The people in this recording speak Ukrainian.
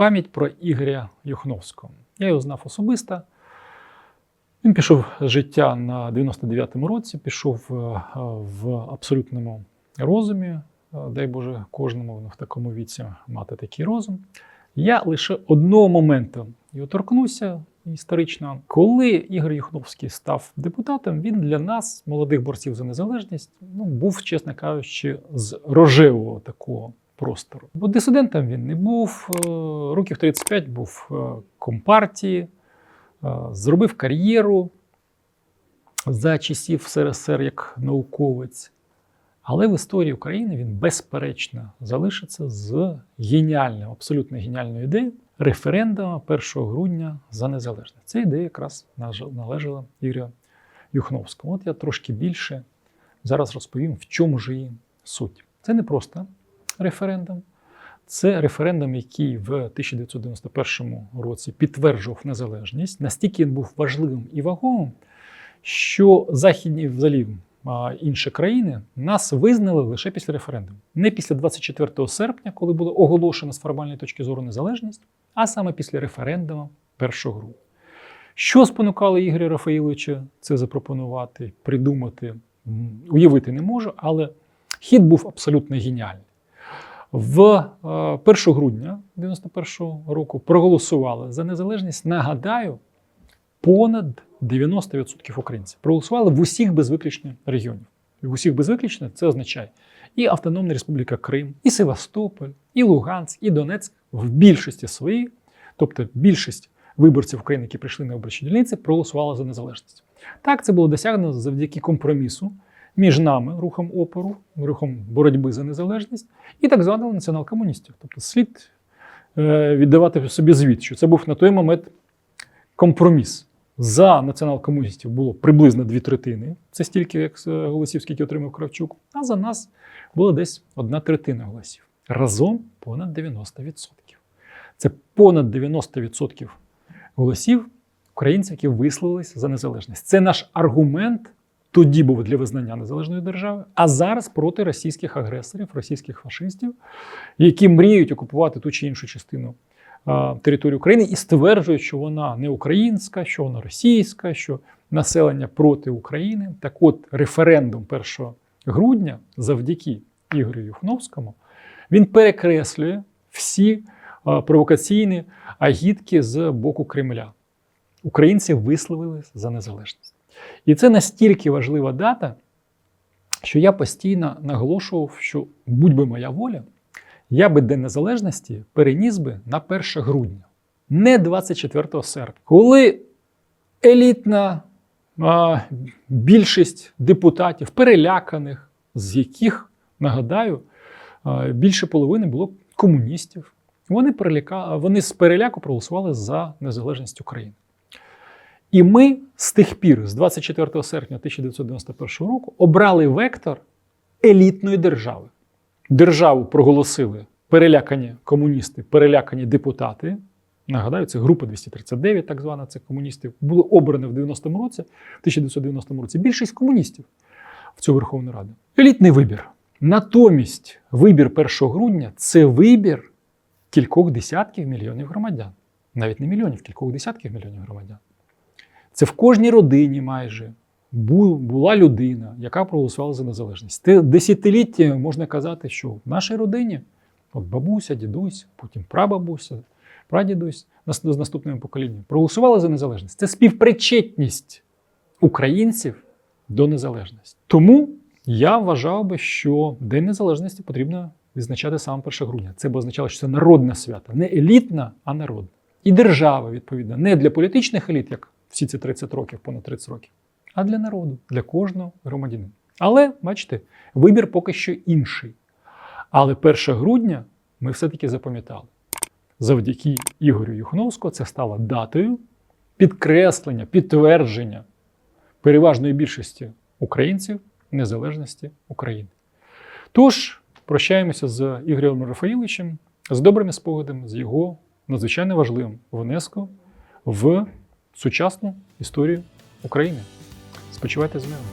пам'ять про Ігоря Юхновського. Я його знав особисто. Він пішов з життя на 99-му році, пішов е, в абсолютному розумі. Е, Дай Боже, кожному в такому віці мати такий розум. Я лише одного моменту його торкнуся історично. Коли Ігор Юхновський став депутатом, він для нас, молодих борців за незалежність, ну, був, чесно кажучи, з рожевого такого простору. Бо дисидентом він не був, е, років 35 був е, компартії, е, зробив кар'єру за часів СРСР як науковець. Але в історії України він безперечно залишиться з геніальною, абсолютно геніальною ідеєю референдуму 1 грудня за незалежність. Ця ідея якраз належала Ігорю Юхновському. От я трошки більше зараз розповім, в чому ж її суть. Це не просто референдум, це референдум, який в 1991 році підтверджував незалежність. Настільки він був важливим і вагомим, що західні взагалі інші країни нас визнали лише після референдуму. Не після 24 серпня, коли було оголошено з формальної точки зору незалежність, а саме після референдуму 1 грудня. Що спонукало Ігоря Рафаїловича це запропонувати, придумати, уявити не можу, але хід був абсолютно геніальний. В е, 1 грудня 91 року проголосували за незалежність. Нагадаю, понад 90% українців проголосували в усіх без виключення регіонів. В усіх без виключення це означає і Автономна Республіка Крим, і Севастополь, і Луганськ, і Донецьк в більшості своїй, тобто більшість виборців України, які прийшли на виборчі дільниці, проголосували за незалежність. Так, це було досягнено завдяки компромісу між нами, рухом опору, рухом боротьби за незалежність, і так званого націонал-комуністів. Тобто слід е, віддавати собі звіт, що це був на той момент компроміс. За націонал-комуністів було приблизно дві третини. Це стільки як е, голосів, скільки отримав Кравчук. А за нас було десь одна третина голосів. Разом понад 90%. Це понад 90% голосів українців, які висловились за незалежність. Це наш аргумент тоді був для визнання незалежної держави, а зараз проти російських агресорів, російських фашистів, які мріють окупувати ту чи іншу частину а, території України і стверджують, що вона не українська, що вона російська, що населення проти України. Так от, референдум 1 грудня, завдяки Ігорю Юхновському, він перекреслює всі а, провокаційні агітки з боку Кремля. Українці висловились за незалежність. І це настільки важлива дата, що я постійно наголошував, що будь би моя воля, я би День Незалежності переніс би на 1 грудня, не 24 серпня, коли елітна а, більшість депутатів, переляканих, з яких, нагадаю, а, більше половини було комуністів. Вони, переляка... вони з переляку проголосували за незалежність України. І ми з тих пір, з 24 серпня 1991 року, обрали вектор елітної держави. Державу проголосили перелякані комуністи, перелякані депутати. Нагадаю, це група 239, так звана, це комуністів. Були обрані в 90-му році, в 1990 році більшість комуністів в цю Верховну Раду. Елітний вибір. Натомість вибір 1 грудня це вибір кількох десятків мільйонів громадян. Навіть не мільйонів, кількох десятків мільйонів громадян. Це в кожній родині майже була людина, яка проголосувала за незалежність. Десятиліття можна казати, що в нашій родині от бабуся, дідусь, потім прабабуся, прадідусь з наступним поколінням проголосували за незалежність. Це співпричетність українців до незалежності. Тому я вважав би, що День Незалежності потрібно відзначати саме 1 грудня. Це б означало, що це народне свято, не елітна, а народне. І держава, відповідно, не для політичних еліт, як всі ці 30 років, понад 30 років, а для народу, для кожного громадянина. Але, бачите, вибір поки що інший. Але 1 грудня ми все-таки запам'ятали. Завдяки Ігорю Юхновському це стало датою підкреслення, підтвердження переважної більшості українців незалежності України. Тож, прощаємося з Ігорем Рафаїловичем з добрими спогадами, з його надзвичайно важливим внеском в сучасну історію України. Спочивайте з миром.